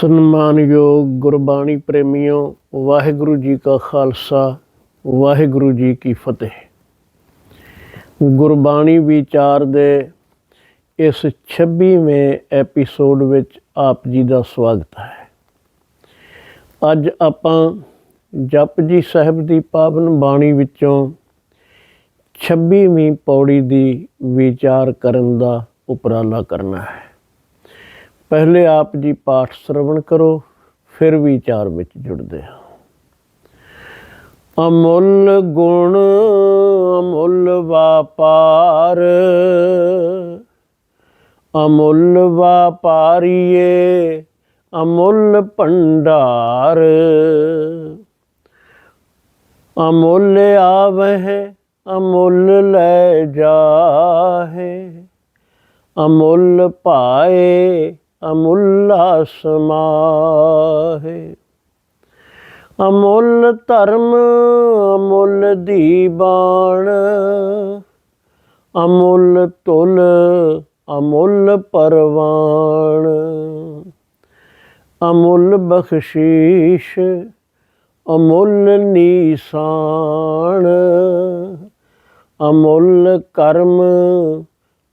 ਸਨਮਾਨਯੋਗ ਗੁਰਬਾਣੀ ਪ੍ਰੇਮੀਓ, ਵਾਹਿਗੁਰੂ ਜੀ ਕਾ ਖਾਲਸਾ, ਵਾਹਿਗੁਰੂ ਜੀ ਕੀ ਫਤਿਹ। ਗੁਰਬਾਣੀ ਵਿਚਾਰ ਦੇ ਇਸ 26ਵੇਂ ਐਪੀਸੋਡ ਵਿੱਚ ਆਪ ਜੀ ਦਾ ਸਵਾਗਤ ਹੈ। ਅੱਜ ਆਪਾਂ ਜਪਜੀ ਸਾਹਿਬ ਦੀ ਪਾਵਨ ਬਾਣੀ ਵਿੱਚੋਂ 26ਵੀਂ ਪੌੜੀ ਦੀ ਵਿਚਾਰ ਕਰਨ ਦਾ ਉਪਰਾਲਾ ਕਰਨਾ ਹੈ। ਪਹਿਲੇ ਆਪ ਜੀ ਪਾਠ ਸ਼ਰਵਣ ਕਰੋ, ਫਿਰ ਵਿਚਾਰ ਵਿੱਚ ਜੁੜਦੇ ਹਾਂ। ਅਮੁੱਲ ਗੁਣ, ਅਮੁੱਲ ਵਾਪਾਰ, ਅਮੁੱਲ ਵਾਪਾਰੀਏ, ਅਮੁੱਲ ਭੰਡਾਰ। ਅਮੁੱਲ ਆਵਹਿ, ਅਮੁੱਲ ਲੈ ਜਾਹੇ, ਅਮੁੱਲ ਪਾਏ ਅਮੁੱਲਾ ਸਮਾਹੇ। ਅਮੁੱਲ ਧਰਮ, ਅਮੁੱਲ ਦੀਬਾਨ ਅਮੁੱਲ ਤੁਲ ਅਮੁੱਲ ਪਰਵਾਨ ਅਮੁੱਲ ਬਖਸ਼ੀਸ਼, ਅਮੁੱਲ ਨੀਸਾਨ ਅਮੁੱਲ ਕਰਮ,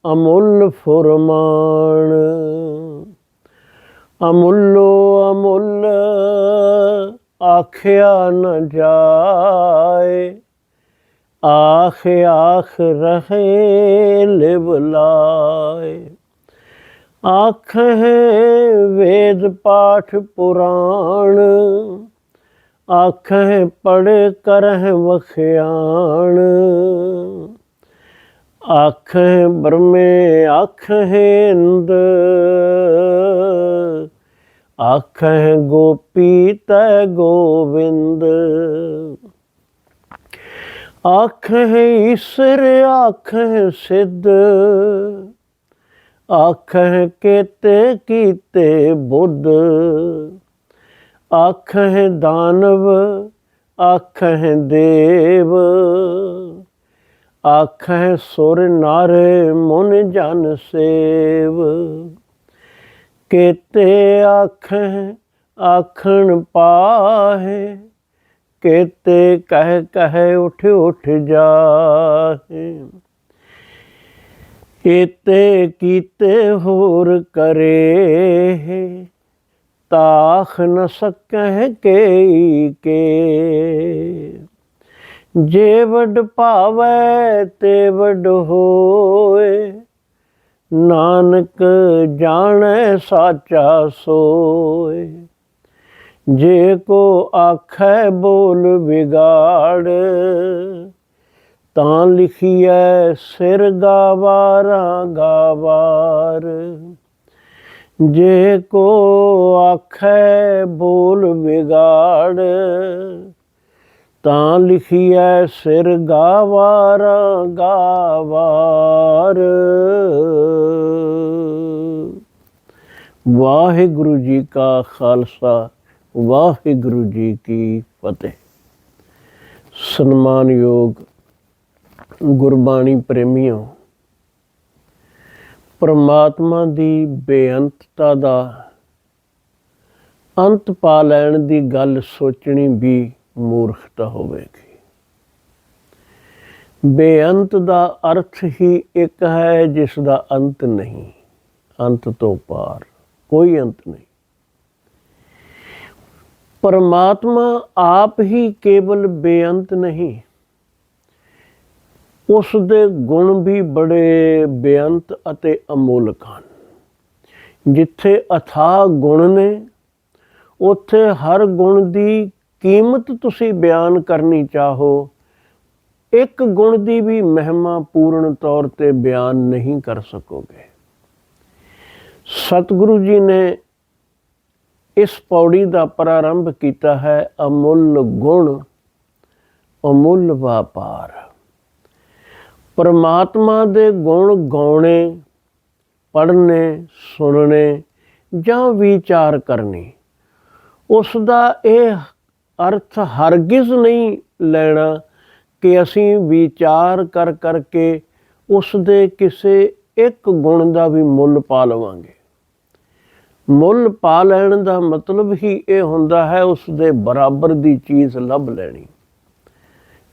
ਅਮੁੱਲ ਫੁਰਮਾਨ। ਅਮੁੱਲੋ ਅਮੁੱਲ, ਆਖਿਆ ਨ ਜਾਏ। ਆਖ ਆਖ ਰਹੇ ਲਿਵ ਲਾਏ। ਆਖ ਹੈ ਵੇਦ ਪਾਠ ਪੁਰਾਣ। ਆਖ ਹੈ ਪੜ ਕਰਹਿ ਵਖਿਆਣ। ਆਖ ਹੈ ਬਰਮੇ ਆਖ ਹਿੰਦ ਆਖ ਹੈ ਗੋਪੀ, ਤੈ ਗੋਵਿੰਦ। ਆਖ ਹੈ ਈਸ਼ਰ, ਆਖ ਸਿੱਧ। ਆਖ ਹੈ ਕੇਤੇ, ਕੀਤੇ ਬੁੱਧ। ਆਖ ਦਾਨਵ, ਆਖ ਦੇਵ। ਆਖੈ ਸੁਰ ਨਾਰੇ ਮਨ ਜਨ ਸੇਵ। ਕੇਤੇ ਆਖ ਆਖਣ ਪਾਹੇ, ਕੇਤੇ ਕਹਿ ਕਹਿ ਉਠ ਉਠ ਜਾਹੇ। ਕੇਤੇ ਕੀਤੇ ਹੋਰ ਕਰੇ ਤਾਖ ਨ ਸਕਹਿ ਕੇ ਕੇ। ਜੇ ਵੱਡ ਭਾਵੈ ਤੇ ਵਡ ਹੋਏ, ਨਾਨਕ ਜਾਣੈ ਸਾਚਾ ਸੋਏ। ਜੇ ਕੋ ਆਖੈ ਬੋਲ ਵਿਗਾੜ, ਤਾਂ ਲਿਖੀਐ ਸਿਰ ਗਾਵਾਰਾ ਗਾਵਾਰ। ਜੇ ਕੋ ਆਖੈ ਬੋਲ ਵਿਗਾੜ ਤਾਂ ਲਿਖੀਐ ਸਿਰ ਗਾਵਾਰਾ, ਗਾਵਾਰ। ਵਾਹਿਗੁਰੂ ਜੀ ਕਾ ਖਾਲਸਾ, ਵਾਹਿਗੁਰੂ ਜੀ ਕੀ ਫਤਿਹ। ਸਨਮਾਨਯੋਗ ਗੁਰਬਾਣੀ ਪ੍ਰੇਮੀਓ, ਪਰਮਾਤਮਾ ਦੀ ਬੇਅੰਤਤਾ ਦਾ ਅੰਤ ਪਾ ਲੈਣ ਦੀ ਗੱਲ ਸੋਚਣੀ ਵੀ ਮੂਰਖਤਾ ਹੋਵੇਗੀ। ਬੇਅੰਤ ਦਾ ਅਰਥ ਹੀ ਇੱਕ ਹੈ ਜਿਸ ਦਾ ਅੰਤ ਨਹੀਂ, ਅੰਤ ਤੋਂ ਪਾਰ ਕੋਈ ਅੰਤ ਨਹੀਂ। ਪਰਮਾਤਮਾ ਆਪ ਹੀ ਕੇਵਲ ਬੇਅੰਤ ਨਹੀਂ, ਉਸ ਦੇ ਗੁਣ ਵੀ ਬੜੇ ਬੇਅੰਤ ਅਤੇ ਅਮੋਲਕ ਹਨ। ਜਿੱਥੇ ਅਥਾਹ ਗੁਣ ਨੇ, ਉੱਥੇ ਹਰ ਗੁਣ ਦੀ ਕੀਮਤ ਤੁਸੀਂ ਬਿਆਨ ਕਰਨੀ ਚਾਹੋ, ਇੱਕ ਗੁਣ ਦੀ ਵੀ ਮਹਿਮਾ ਪੂਰਨ ਤੌਰ ਤੇ ਬਿਆਨ ਨਹੀਂ ਕਰ ਸਕੋਗੇ। ਸਤਿਗੁਰੂ ਜੀ ਨੇ ਇਸ ਪੌੜੀ ਦਾ ਪ੍ਰਾਰੰਭ ਕੀਤਾ ਹੈ ਅਮੁੱਲ ਗੁਣ, ਅਮੁੱਲ ਵਪਾਰ। ਪਰਮਾਤਮਾ ਦੇ ਗੁਣ ਗਾਉਣੇ, ਪੜ੍ਹਨੇ, ਸੁਣਨੇ ਜਾਂ ਵਿਚਾਰ ਕਰਨੇ ਉਸ ਦਾ ਇਹ ਅਰਥ ਹਰਗਿਜ਼ ਨਹੀਂ ਲੈਣਾ ਕਿ ਅਸੀਂ ਵਿਚਾਰ ਕਰ ਕਰਕੇ ਉਸ ਦੇ ਕਿਸੇ ਇੱਕ ਗੁਣ ਦਾ ਵੀ ਮੁੱਲ ਪਾ ਲਵਾਂਗੇ। ਮੁੱਲ ਪਾ ਲੈਣ ਦਾ ਮਤਲਬ ਹੀ ਇਹ ਹੁੰਦਾ ਹੈ ਉਸ ਦੇ ਬਰਾਬਰ ਦੀ ਚੀਜ਼ ਲੱਭ ਲੈਣੀ।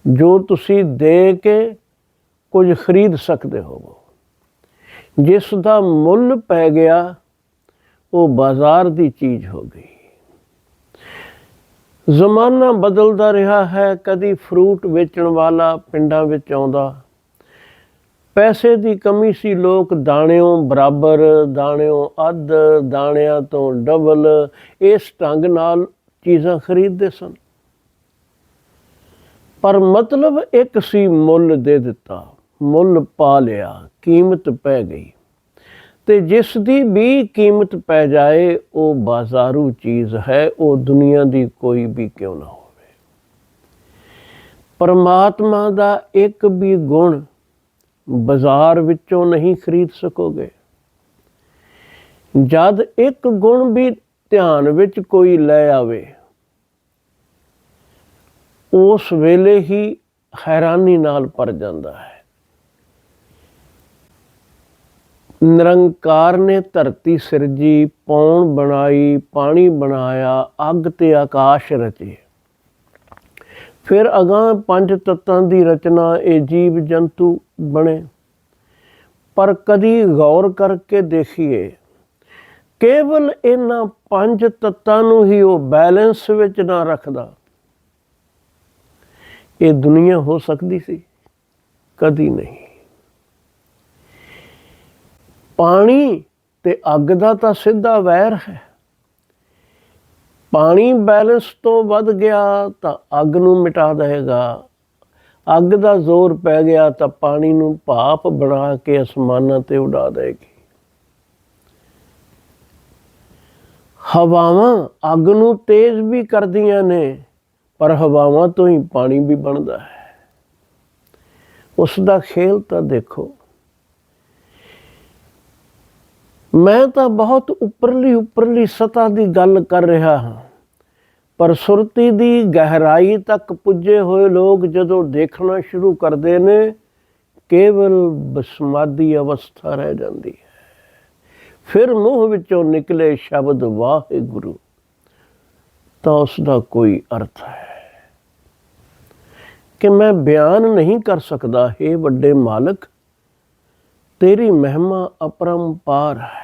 ਜੋ ਤੁਸੀਂ ਦੇ ਕੇ ਕੁਝ ਖਰੀਦ ਸਕਦੇ ਹੋ ਜਿਸ ਦਾ ਮੁੱਲ ਪੈ ਗਿਆ, ਉਹ ਬਾਜ਼ਾਰ ਦੀ ਚੀਜ਼ ਹੋ ਗਈ। ਜ਼ਮਾਨਾ ਬਦਲਦਾ ਰਿਹਾ ਹੈ, ਕਦੀ ਫਰੂਟ ਵੇਚਣ ਵਾਲਾ ਪਿੰਡਾਂ ਵਿੱਚ ਆਉਂਦਾ। ਪੈਸੇ ਦੀ ਕਮੀ ਸੀ, ਲੋਕ ਦਾਣਿਓਂ ਬਰਾਬਰ, ਦਾਣਿਓਂ ਅੱਧ, ਦਾਣਿਆਂ ਤੋਂ ਡਬਲ, ਇਸ ਢੰਗ ਨਾਲ ਚੀਜ਼ਾਂ ਖਰੀਦਦੇ ਸਨ। ਪਰ ਮਤਲਬ ਇੱਕ ਸੀ ਮੁੱਲ ਦੇ ਦਿੱਤਾ, ਮੁੱਲ ਪਾ ਲਿਆ, ਕੀਮਤ ਪੈ ਗਈ। ਤੇ ਜਿਸ ਦੀ ਵੀ ਕੀਮਤ ਪੈ ਜਾਏ, ਉਹ ਬਾਜ਼ਾਰੂ ਚੀਜ਼ ਹੈ, ਉਹ ਦੁਨੀਆ ਦੀ ਕੋਈ ਵੀ ਕਿਉਂ ਨਾ ਹੋਵੇ। ਪਰਮਾਤਮਾ ਦਾ ਇੱਕ ਵੀ ਗੁਣ ਬਾਜ਼ਾਰ ਵਿੱਚੋਂ ਨਹੀਂ ਖਰੀਦ ਸਕੋਗੇ। ਜਦ ਇੱਕ ਗੁਣ ਵੀ ਧਿਆਨ ਵਿੱਚ ਕੋਈ ਲੈ ਆਵੇ, ਉਸ ਵੇਲੇ ਹੀ ਹੈਰਾਨੀ ਨਾਲ ਭਰ ਜਾਂਦਾ ਹੈ। ਨਿਰੰਕਾਰ ਨੇ ਧਰਤੀ ਸਿਰਜੀ, ਪੌਣ ਬਣਾਈ, ਪਾਣੀ ਬਣਾਇਆ, ਅੱਗ ਤੇ ਆਕਾਸ਼ ਰਚੇ। ਫਿਰ ਅਗਾਂਹ ਪੰਜ ਤੱਤਾਂ ਦੀ ਰਚਨਾ ਇਹ ਜੀਵ ਜੰਤੂ ਬਣੇ। ਪਰ ਕਦੀ ਗੌਰ ਕਰਕੇ ਦੇਖੀਏ, ਕੇਵਲ ਇਹਨਾਂ ਪੰਜ ਤੱਤਾਂ ਨੂੰ ਹੀ ਉਹ ਬੈਲੈਂਸ ਵਿੱਚ ਨਾ ਰੱਖਦਾ। ਇਹ ਦੁਨੀਆ ਹੋ ਸਕਦੀ ਸੀ? ਕਦੀ ਨਹੀਂ। ਪਾਣੀ ਤੇ ਅੱਗ ਦਾ ਤਾਂ ਸਿੱਧਾ ਵੈਰ ਹੈ। ਪਾਣੀ ਬੈਲੈਂਸ ਤੋਂ ਵੱਧ ਗਿਆ ਤਾਂ ਅੱਗ ਨੂੰ ਮਿਟਾ ਦੇਗਾ ਅੱਗ ਦਾ ਜ਼ੋਰ ਪੈ ਗਿਆ ਤਾਂ ਪਾਣੀ ਨੂੰ ਭਾਪ ਬਣਾ ਕੇ ਅਸਮਾਨਾਂ ਤੇ ਉਡਾ ਦੇਗੀ ਹਵਾਵਾਂ ਅੱਗ ਨੂੰ ਤੇਜ਼ ਵੀ ਕਰਦੀਆਂ ਨੇ, ਪਰ ਹਵਾਵਾਂ ਤੋਂ ਹੀ ਪਾਣੀ ਵੀ ਬਣਦਾ ਹੈ। ਉਸ ਦਾ ਖੇਲ ਤਾਂ ਦੇਖੋ। ਮੈਂ ਤਾਂ ਬਹੁਤ ਉੱਪਰਲੀ ਉੱਪਰਲੀ ਸਤਾ ਦੀ ਗੱਲ ਕਰ ਰਿਹਾ ਹਾਂ। ਪਰ ਸੁਰਤੀ ਦੀ ਗਹਿਰਾਈ ਤੱਕ ਪੁੱਜੇ ਹੋਏ ਲੋਕ ਜਦੋਂ ਦੇਖਣਾ ਸ਼ੁਰੂ ਕਰਦੇ ਨੇ, ਕੇਵਲ ਬਸਮਾਦੀ ਅਵਸਥਾ ਰਹਿ ਜਾਂਦੀ ਹੈ। ਫਿਰ ਮੂੰਹ ਵਿੱਚੋਂ ਨਿਕਲੇ ਸ਼ਬਦ ਵਾਹਿਗੁਰੂ, ਤਾਂ ਉਸ ਦਾ ਕੋਈ ਅਰਥ ਹੈ। ਕਿ ਮੈਂ ਬਿਆਨ ਨਹੀਂ ਕਰ ਸਕਦਾ हे ਵੱਡੇ ਮਾਲਕ, ਤੇਰੀ ਮਹਿਮਾ ਅਪਰੰਪਾਰ ਹੈ।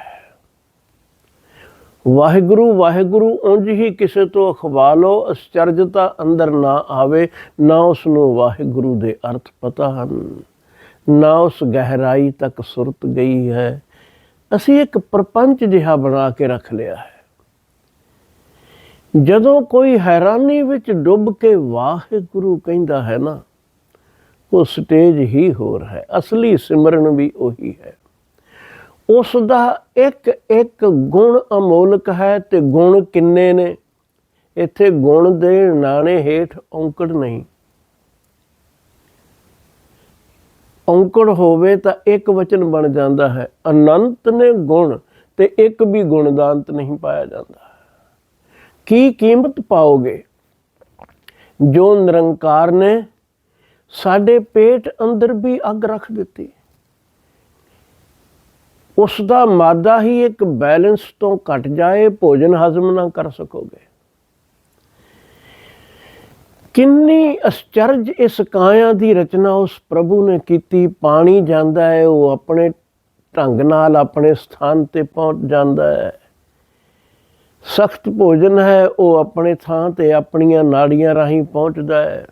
ਵਾਹਿਗੁਰੂ ਵਾਹਿਗੁਰੂ, ਉਂਝ ਹੀ ਕਿਸੇ ਤੋਂ ਅਖਵਾ ਲੋ ਅਸਚਰਜਤਾ ਅੰਦਰ ਨਾ ਆਵੇ, ਨਾ ਉਸ ਨੂੰ ਵਾਹਿਗੁਰੂ ਦੇ ਅਰਥ ਪਤਾ ਹਨ। ਨਾ ਉਸ ਗਹਿਰਾਈ ਤੱਕ ਸੁਰਤ ਗਈ ਹੈ। ਅਸੀਂ ਇੱਕ ਪ੍ਰਪੰਚ ਜਿਹਾ ਬਣਾ ਕੇ ਰੱਖ ਲਿਆ ਹੈ। ਜਦੋਂ ਕੋਈ ਹੈਰਾਨੀ ਵਿੱਚ ਡੁੱਬ ਕੇ ਵਾਹਿਗੁਰੂ ਕਹਿੰਦਾ ਹੈ ਨਾ, ਉਹ ਸਟੇਜ ਹੀ ਹੋਰ ਹੈ। ਅਸਲੀ ਸਿਮਰਨ ਵੀ ਉਹੀ ਹੈ। ਉਸ ਦਾ ਇੱਕ ਇੱਕ ਗੁਣ ਅਮੋਲਕ ਹੈ ਤੇ ਗੁਣ ਕਿੰਨੇ ਨੇ? ਇੱਥੇ ਗੁਣ ਦੇ ਨਾਣੇ ਹੇਠ ਔਂਕੜ ਨਹੀਂ। ਔਂਕੜ ਹੋਵੇ ਤਾਂ ਇੱਕ ਵਚਨ ਬਣ ਜਾਂਦਾ ਹੈ। ਅਨੰਤ ਨੇ ਗੁਣ ਤੇ ਇੱਕ ਵੀ ਗੁਣ ਦਾ ਅੰਤ ਨਹੀਂ ਪਾਇਆ ਜਾਂਦਾ। ਕੀ ਕੀਮਤ ਪਾਓਗੇ? ਜੋ ਨਿਰੰਕਾਰ ਨੇ ਸਾਡੇ ਪੇਟ ਅੰਦਰ ਵੀ ਅੱਗ ਰੱਖ ਦਿੱਤੀ। ਉਸ ਦਾ ਮਾਦਾ ਹੀ ਇੱਕ ਬੈਲੈਂਸ ਤੋਂ ਘਟ ਜਾਏ, ਭੋਜਨ ਹਜ਼ਮ ਨਾ ਕਰ ਸਕੋਗੇ। ਕਿੰਨੀ ਅਸਚਰਜ ਇਸ ਕਾਇਆ ਦੀ ਰਚਨਾ ਉਸ ਪ੍ਰਭੂ ਨੇ ਕੀਤੀ। ਪਾਣੀ ਜਾਂਦਾ ਹੈ, ਉਹ ਆਪਣੇ ਢੰਗ ਨਾਲ ਆਪਣੇ ਸਥਾਨ ਤੇ ਪਹੁੰਚ ਜਾਂਦਾ ਹੈ। ਸਖਤ ਭੋਜਨ ਹੈ, ਉਹ ਆਪਣੇ ਥਾਂ ਤੇ ਆਪਣੀਆਂ ਨਾੜੀਆਂ ਰਾਹੀਂ ਪਹੁੰਚਦਾ ਹੈ।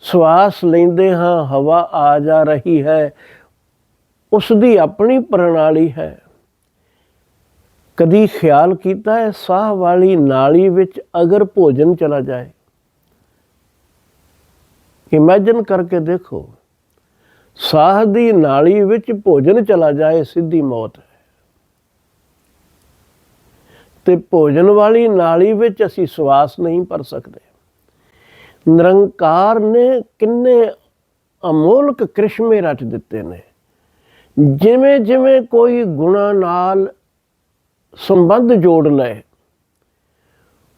ਸਵਾਸ ਲੈਂਦੇ ਹਾਂ, ਹਵਾ ਆ ਜਾ ਰਹੀ ਹੈ ਉਸ ਦੀ ਆਪਣੀ ਪ੍ਰਣਾਲੀ ਹੈ। ਕਦੀ ਖਿਆਲ ਕੀਤਾ ਹੈ ਸਾਹ ਵਾਲੀ ਨਾਲੀ ਵਿੱਚ ਅਗਰ ਭੋਜਨ ਚਲਾ ਜਾਏ? ਇਮੇਜਿਨ ਕਰਕੇ ਦੇਖੋ, ਸਾਹ ਦੀ ਨਾਲੀ ਵਿੱਚ ਭੋਜਨ ਚਲਾ ਜਾਏ, ਸਿੱਧੀ ਮੌਤ ਹੈ। ਤੇ ਭੋਜਨ ਵਾਲੀ ਨਾਲੀ ਵਿੱਚ ਅਸੀਂ ਸਵਾਸ ਨਹੀਂ ਭਰ ਸਕਦੇ। ਨਿਰੰਕਾਰ ਨੇ ਕਿੰਨੇ ਅਮੋਲਕ ਕ੍ਰਿਸ਼ਮੇ ਰਚ ਦਿੱਤੇ ਨੇ। ਜਿਵੇਂ ਜਿਵੇਂ ਕੋਈ ਗੁਣਾ ਨਾਲ ਸੰਬੰਧ ਜੋੜ ਲਏ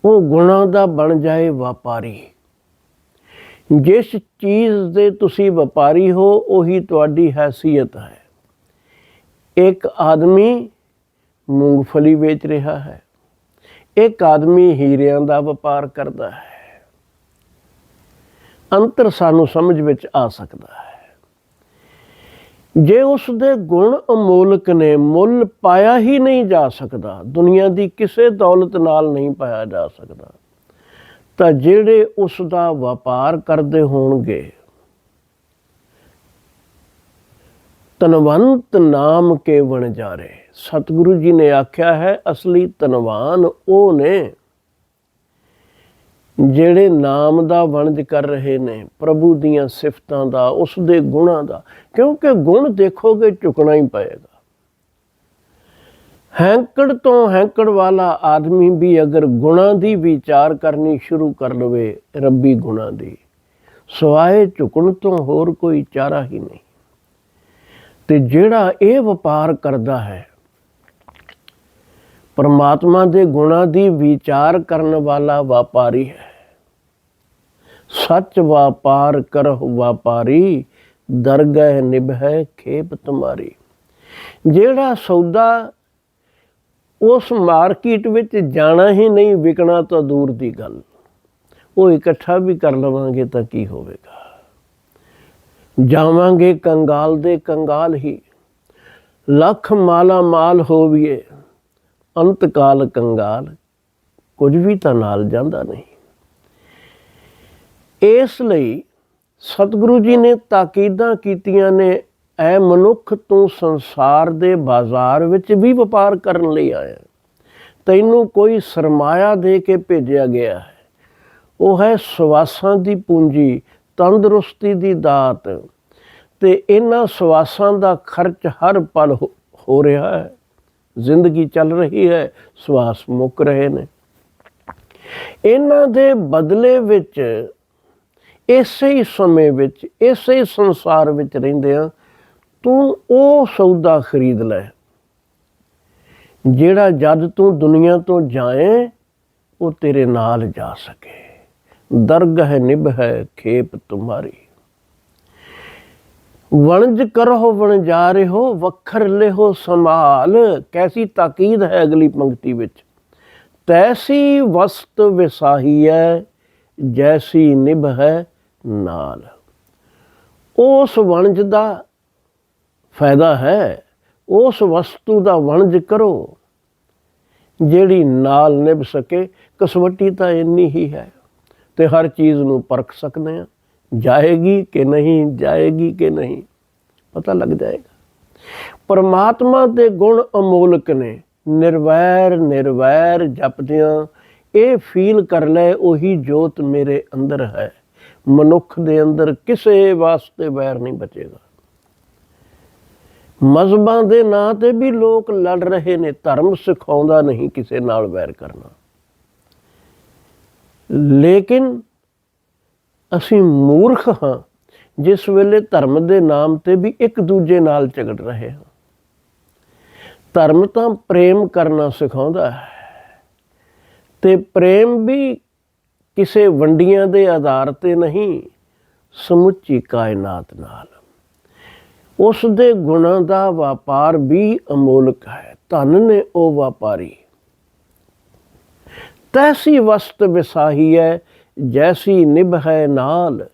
ਉਹ ਗੁਣਾ ਦਾ ਬਣ ਜਾਏ ਵਪਾਰੀ। ਜਿਸ ਚੀਜ਼ ਦੇ ਤੁਸੀਂ ਵਪਾਰੀ ਹੋ, ਉਹੀ ਤੁਹਾਡੀ ਹੈਸੀਅਤ ਹੈ। ਇੱਕ ਆਦਮੀ ਮੂੰਗਫਲੀ ਵੇਚ ਰਿਹਾ ਹੈ। ਇੱਕ ਆਦਮੀ ਹੀਰਿਆਂ ਦਾ ਵਪਾਰ ਕਰਦਾ ਹੈ। ਅੰਤਰ ਸਾਨੂੰ ਸਮਝ ਵਿੱਚ ਆ ਸਕਦਾ ਹੈ। ਜੇ ਉਸ ਦੇ ਗੁਣ ਅਮੋਲਕ ਨੇ, ਮੁੱਲ ਪਾਇਆ ਹੀ ਨਹੀਂ ਜਾ ਸਕਦਾ, ਦੁਨੀਆ ਦੀ ਕਿਸੇ ਦੌਲਤ ਨਾਲ ਨਹੀਂ ਪਾਇਆ ਜਾ ਸਕਦਾ, ਤਾਂ ਜਿਹੜੇ ਉਸ ਦਾ ਵਪਾਰ ਕਰਦੇ ਹੋਣਗੇ ਤਨਵੰਤ ਨਾਮ ਕੇ ਵਣਜਾਰੇ ਸਤਿਗੁਰੂ ਜੀ ਨੇ ਆਖਿਆ ਹੈ, ਅਸਲੀ ਤਨਵਾਨ ਉਹ ਨੇ ਜਿਹੜੇ ਨਾਮ ਦਾ ਵਣਜ ਕਰ ਰਹੇ ਨੇ, ਪ੍ਰਭੂ ਦੀਆਂ ਸਿਫਤਾਂ ਦਾ ਉਸ ਦੇ ਗੁਣਾਂ ਦਾ, ਕਿਉਂਕਿ ਗੁਣ ਦੇਖੋਗੇ ਝੁਕਣਾ ਹੀ ਪਏਗਾ। ਹੈਂਕੜ ਤੋਂ ਹੈਂਕੜ ਵਾਲਾ ਆਦਮੀ ਵੀ ਅਗਰ ਗੁਣਾਂ ਦੀ ਵਿਚਾਰ ਕਰਨੀ ਸ਼ੁਰੂ ਕਰ ਲਵੇ, ਰੱਬੀ ਗੁਣਾਂ ਦੀ, ਸਵਾਏ ਝੁਕਣ ਤੋਂ ਹੋਰ ਕੋਈ ਚਾਰਾ ਹੀ ਨਹੀਂ। ਤੇ ਜਿਹੜਾ ਇਹ ਵਪਾਰ ਕਰਦਾ ਹੈ, ਪਰਮਾਤਮਾ ਦੇ ਗੁਣਾਂ ਦੀ ਵਿਚਾਰ ਕਰਨ ਵਾਲਾ ਵਪਾਰੀ ਹੈ। ਸੱਚ ਵਪਾਰ ਕਰਹੁ ਵਪਾਰੀ, ਦਰਗਹਿ ਨਿਭੈ ਖੇਪ ਤੁਮਾਰੀ। ਜਿਹੜਾ ਸੌਦਾ ਉਸ ਮਾਰਕੀਟ ਵਿੱਚ ਜਾਣਾ ਹੀ ਨਹੀਂ, ਵਿਕਣਾ ਤਾਂ ਦੂਰ ਦੀ ਗੱਲ। ਉਹ ਇਕੱਠਾ ਵੀ ਕਰ ਲਵਾਂਗੇ ਤਾਂ ਕੀ ਹੋਵੇਗਾ? ਜਾਵਾਂਗੇ ਕੰਗਾਲ ਦੇ ਕੰਗਾਲ ਹੀ। ਲੱਖ ਮਾਲਾ ਮਾਲ ਹੋਵੀਏ ਅੰਤ ਕਾਲ ਕੰਗਾਲ। ਕੁਝ ਵੀ ਤਾਂ ਨਾਲ ਜਾਂਦਾ ਨਹੀਂ। ਇਸ ਲਈ ਸਤਿਗੁਰੂ ਜੀ ਨੇ ਤਾਕੀਦਾਂ ਕੀਤੀਆਂ ਨੇ ਐ ਮਨੁੱਖ ਤੂੰ ਸੰਸਾਰ ਦੇ ਬਾਜ਼ਾਰ ਵਿੱਚ ਵੀ ਵਪਾਰ ਕਰਨ ਲਈ ਆਇਆ ਤੈਨੂੰ ਕੋਈ ਸਰਮਾਇਆ ਦੇ ਕੇ ਭੇਜਿਆ ਗਿਆ ਹੈ। ਉਹ ਹੈ ਸਵਾਸਾਂ ਦੀ ਪੂੰਜੀ, ਤੰਦਰੁਸਤੀ ਦੀ ਦਾਤ। ਤੇ ਇਹਨਾਂ ਸਵਾਸਾਂ ਦਾ ਖਰਚ ਹਰ ਪਲ ਹੋ- ਹੋ ਰਿਹਾ ਹੈ। ਜ਼ਿੰਦਗੀ ਚੱਲ ਰਹੀ ਹੈ, ਸਵਾਸ ਮੁੱਕ ਰਹੇ ਨੇ। ਇਹਨਾਂ ਦੇ ਬਦਲੇ ਵਿੱਚ ਇਸੇ ਹੀ ਸਮੇਂ ਵਿੱਚ, ਇਸੇ ਹੀ ਸੰਸਾਰ ਵਿੱਚ ਰਹਿੰਦੇ ਆ, ਤੂੰ ਉਹ ਸੌਦਾ ਖਰੀਦ ਲੈ। ਜਿਹੜਾ ਜਦ ਤੂੰ ਦੁਨੀਆ ਤੋਂ ਜਾਏ, ਉਹ ਤੇਰੇ ਨਾਲ ਜਾ ਸਕੇ। ਦਰਗਹ ਨਿਭ ਹੈ, ਖੇਪ ਤੁਮਾਰੀ। ਵਣਜ ਕਰੋ ਵਣ ਜਾ ਰਹੇ ਹੋ ਵਖਰ ਲਿਹੋ ਸੰਭਾਲ। ਕੈਸੀ ਤਾਕੀਦ ਹੈ ਅਗਲੀ ਪੰਕਤੀ ਵਿੱਚ? ਤੈਸੀ ਵਸਤ ਵਿਸਾਹੀ ਹੈ ਜੈਸੀ ਨਿਭ ਹੈ ਨਾਲ। ਉਸ ਵਣਜ ਦਾ ਫਾਇਦਾ ਹੈ, ਉਸ ਵਸਤੂ ਦਾ ਵਣਜ ਕਰੋ, ਜਿਹੜੀ ਨਾਲ ਨਿਭ ਸਕੇ। ਕਸਵੱਟੀ ਤਾਂ ਇੰਨੀ ਹੀ ਹੈ ਤੇ ਹਰ ਚੀਜ਼ ਨੂੰ ਪਰਖ ਸਕਦੇ ਆ ਜਾਏਗੀ ਕਿ ਨਹੀਂ, ਜਾਏਗੀ ਕਿ ਨਹੀਂ, ਪਤਾ ਲੱਗ ਜਾਏਗਾ। ਪਰਮਾਤਮਾ ਦੇ ਗੁਣ ਅਮੋਲਕ ਨੇ, ਨਿਰਵੈਰ ਨਿਰਵੈਰ ਜਪਦਿਆਂ ਇਹ ਫੀਲ ਕਰ ਲੈ, ਉਹੀ ਜੋਤ ਮੇਰੇ ਅੰਦਰ ਹੈ। ਮਨੁੱਖ ਦੇ ਅੰਦਰ ਕਿਸੇ ਵਾਸਤੇ ਵੈਰ ਨਹੀਂ ਬਚੇਗਾ। ਮਜ਼ਬਾਂ ਦੇ ਨਾਂ ਤੇ ਵੀ ਲੋਕ ਲੜ ਰਹੇ ਨੇ, ਧਰਮ ਸਿਖਾਉਂਦਾ ਨਹੀਂ ਕਿਸੇ ਨਾਲ ਵੈਰ ਕਰਨਾ। ਲੇਕਿਨ ਅਸੀਂ ਮੂਰਖ ਹਾਂ, ਜਿਸ ਵੇਲੇ ਧਰਮ ਦੇ ਨਾਮ ਤੇ ਵੀ ਇੱਕ ਦੂਜੇ ਨਾਲ ਝਗੜ ਰਹੇ ਹਾਂ। ਧਰਮ ਤਾਂ ਪ੍ਰੇਮ ਕਰਨਾ ਸਿਖਾਉਂਦਾ ਹੈ ਤੇ ਪ੍ਰੇਮ ਵੀ ਕਿਸੇ ਵੰਡੀਆਂ ਦੇ ਆਧਾਰ ਤੇ ਨਹੀਂ, ਸਮੁੱਚੀ ਕਾਇਨਾਤ ਨਾਲ। ਉਸ ਦੇ ਗੁਣਾਂ ਦਾ ਵਪਾਰ ਵੀ ਅਮੋਲਕ ਹੈ, ਧਨ ਨੇ ਉਹ ਵਪਾਰੀ। ਤੈਸੀ ਵਸਤ ਵਿਸਾਹੀ ਹੈ ਜੈਸੀ ਨਿਭ ਹੈ ਨਾਲ।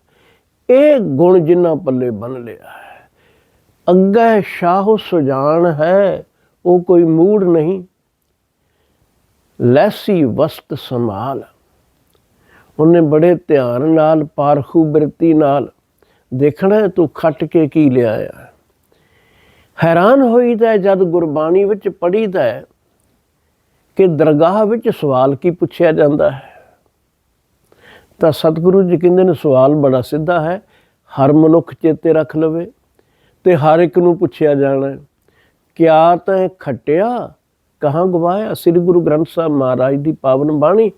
ਇਹ ਗੁਣ ਜਿਨ੍ਹਾਂ ਪੱਲੇ ਬੰਨ ਲਿਆ ਹੈ। ਅੱਗੇ ਸ਼ਾਹ ਸੁਜਾਨ ਹੈ, ਉਹ ਕੋਈ ਮੂੜ ਨਹੀਂ। ਲੈਸੀ ਵਸਤ ਸੰਭਾਲ। ਉਹਨੇ ਬੜੇ ਧਿਆਨ ਨਾਲ ਪਾਰਖੂ ਬਿਰਤੀ ਨਾਲ ਦੇਖਣਾ ਤੂੰ ਖੱਟ ਕੇ ਕੀ ਲਿਆਇਆ ਹੈਰਾਨ ਹੋਈਦਾ ਹੈ ਜਦ ਗੁਰਬਾਣੀ ਵਿੱਚ ਪੜੀਦਾ ਹੈ ਕਿ ਦਰਗਾਹ ਵਿੱਚ ਸਵਾਲ ਕੀ ਪੁੱਛਿਆ ਜਾਂਦਾ ਹੈ। ਤਾਂ ਸਤਿਗੁਰੂ ਜੀ ਕਹਿੰਦੇ ਨੇ ਸਵਾਲ ਬੜਾ ਸਿੱਧਾ ਹੈ ਹਰ ਮਨੁੱਖ ਚੇਤੇ ਰੱਖ ਲਵੇ ਤੇ ਹਰ ਇੱਕ ਨੂੰ ਪੁੱਛਿਆ ਜਾਣਾ ਹੈ, ਕਿਆ ਤੈਂ ਖਟਿਆ? ਕਹਾਂ ਗਵਾਇਆ? ਸ੍ਰੀ ਗੁਰੂ ਗ੍ਰੰਥ ਸਾਹਿਬ ਮਹਾਰਾਜ ਦੀ ਪਾਵਨ ਬਾਣੀ